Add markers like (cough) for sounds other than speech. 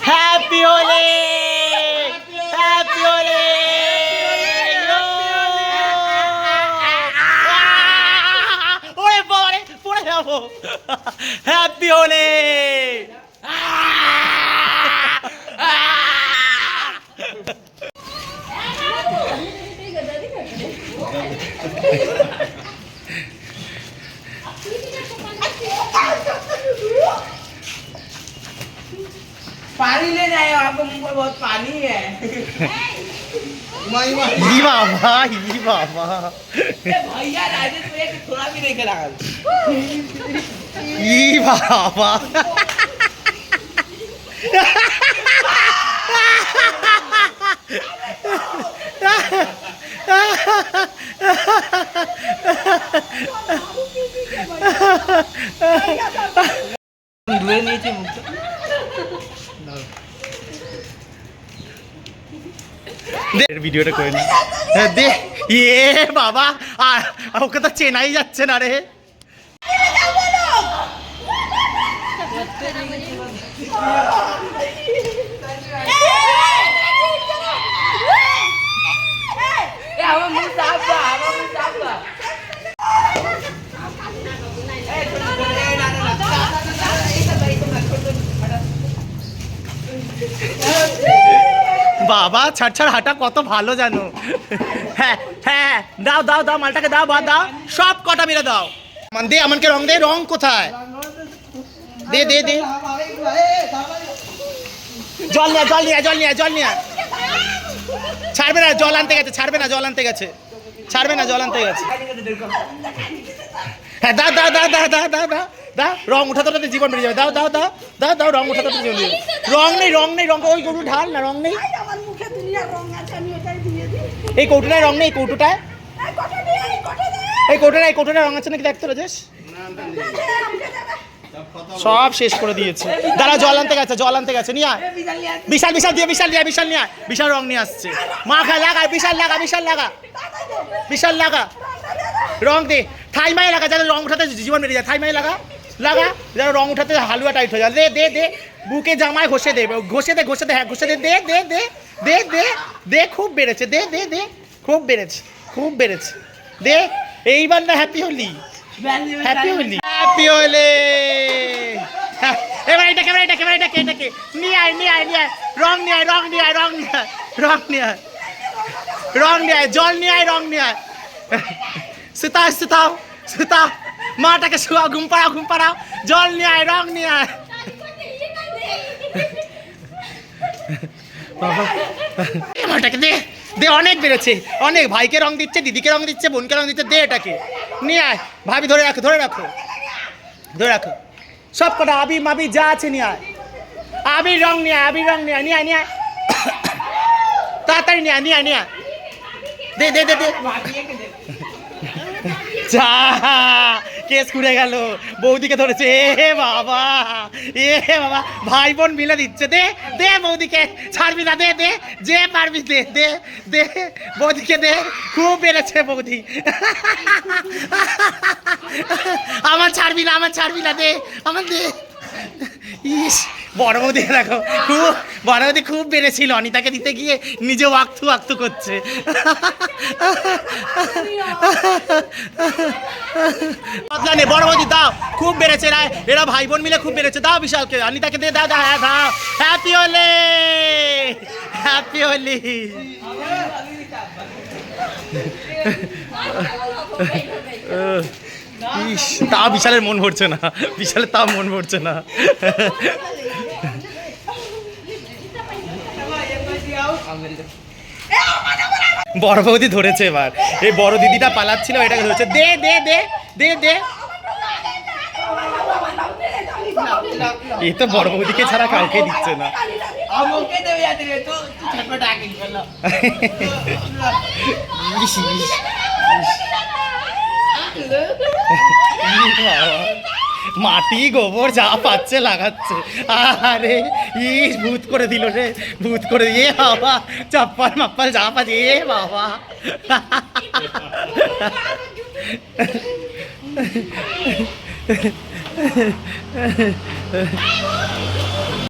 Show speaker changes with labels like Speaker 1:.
Speaker 1: Happy Ole! Happy Ole! Ole পড়ে
Speaker 2: पानी ले जाए आपको मुँह पर बहुत पानी है।
Speaker 1: बाबा
Speaker 2: बाबा भैया थोड़ा भी नहीं करा
Speaker 1: बाबा ভিডিওটা করে নি। হ্যাঁ, দে। ইয়ে বাবা আর ওকে তো চেনাই যাচ্ছে না রে।
Speaker 2: ए
Speaker 1: বাবা, ছাড় ছাড়, হাঁটা কত ভালো জানো। হ্যাঁ হ্যাঁ দাও দাও দাও, মালটাকে দাও বা দাও, সব কটা মেরে দাও। মান, দে আমাকে রং, দে, রং কোথায়? দে দে দে। জল নিয়ে জল নিয়ে জল নিয়ে জল নিয়ে ছাড়বে না, জল আনতে গেছে, ছাড়বে না, জল আনতে গেছে। ছাড়বে না, জল আনতে গেছে। হ্যাঁ দাও দাও দাও দাও দাও দাও দাও। দাও রং উঠাতে উঠাতে জীবন বেরিয়ে যাবে। দাও দাও দাও দাও দাও রং উঠাতে উঠাতে জীবন বেরিয়ে রং নেই রং নেই রং ওই গরু ঢাল না রং নেই। এই কৌটোটায় রং নেই কৌটোটায়?
Speaker 3: এই কটা এই কটা
Speaker 1: কৌটোটায় এই কৌটোটায় রং আছে নাকি? দেখতে রাজেশ। সব শেষ করে দিয়েছে। দাঁড়া জল আনতে গেছে জল আনতে গেছে নিয়ে আয়। বিশাল বিশাল দিয়ে বিশাল দিয়ে বিশাল নিয়ে আয়। বিশাল রং নিয়ে আসছে। মা খায় লাগা বিশাল লাগা বিশাল লাগা। বিশাল লাগা। রং দে। থাই মাই লাগা যাতে রং উঠাতে জীবন বেরিয়ে যায়। থাই মাই লাগা। লাগা যেন রং উঠাতে হালুয়া টাইট হয়ে যায় দে দে দে বুকে জামায় ঘষে দে ঘষে দে ঘষে দে হ্যাঁ ঘষে দে দে দে দে দে দে দে খুব বেড়েছে দে দে দে খুব বেড়েছে খুব বেড়েছে দে এইবার না happy Holi happy Holi happy Holi এবার এটা ক্যামেরা এটা ক্যামেরা এটাকে এটাকে নিয়ে আয় নিয়ে আয় নিয়ে আয় রং নিয়ে আয় রং নিয়ে আয় রং নিয়ে আয় রং নিয়ে আয় রং নিয়ে আয় জল নিয়ে আয় রং নিয়ে আয় সুতাও সুতাও সুতাও মাটাকে শুয়াও ঘুম পাড়াও ঘুম পাড়াও জল নিয়ে আয় রং নিয়ে আয়। মাটাকে দে দে অনেক বেড়েছে। অনেক ভাইকে রং দিচ্ছে দিদিকে রং দিচ্ছে বোনকে রং দিচ্ছে দে এটাকে। নিয়ে আয়। ভাবি ধরে রাখো ধরে রাখো। ধরে রাখো। সব কটা আবির মাবির যা আছে নিয়ে আয়। আবির রং নিয়ে আয় আবির রং নিয়ে নিয়ে আয় নিয়ে তাড়াতাড়ি নিয়ে নিয়ে আয় নিয়ে দে দে দে দে। যা। কেস খুঁড়ে গেল। বৌদিকে ধরেছে, এ বাবা এ বাবা ভাই বোন মিলে দিচ্ছে, দে দে বৌদিকে, ছাড়বি না, দে দে, যে পারবি, দে দে দে, বৌদিকে দে, খুব বেড়েছে বৌদি। আমার ছাড়বি না, আমার ছাড়বি না, দে, আমার দে। ইস বড় দেখো খুব বড় বৌদি খুব বেড়েছিল। অনিতাকে দিতে গিয়ে নিজে ওয়াক্তু ওয়াক্তু করছে। বদলা নে বড় বৌদি দাও খুব বেড়েছে এরা এরা ভাই বোন মিলে খুব বেড়েছে। দাও বিশালকে অনিতাকে দে দাও দাও হ্যাঁ দাও। হ্যাপি হোলি হ্যাপি হোলি তা বিশালের মন ভরছে না। বিশালের তা মন ভরছে না। বড় বৌদি ধরেছে এবার। এই বড় দিদিটা পালাচ্ছিল এটাকে ধরেছে। দে দে দে দে দে। এই তো বড় বৌদিকে ছাড়া কাউকে দিচ্ছে না। ইস ইস। (laughs) মাটি গোবর যা পাচ্ছে লাগাচ্ছে। আরে ইস ভূত করে দিল রে ভূত করে এ বাবা চপ্পল মাপ্পল যা পাচ্ছে এ বাবা। (laughs) (laughs)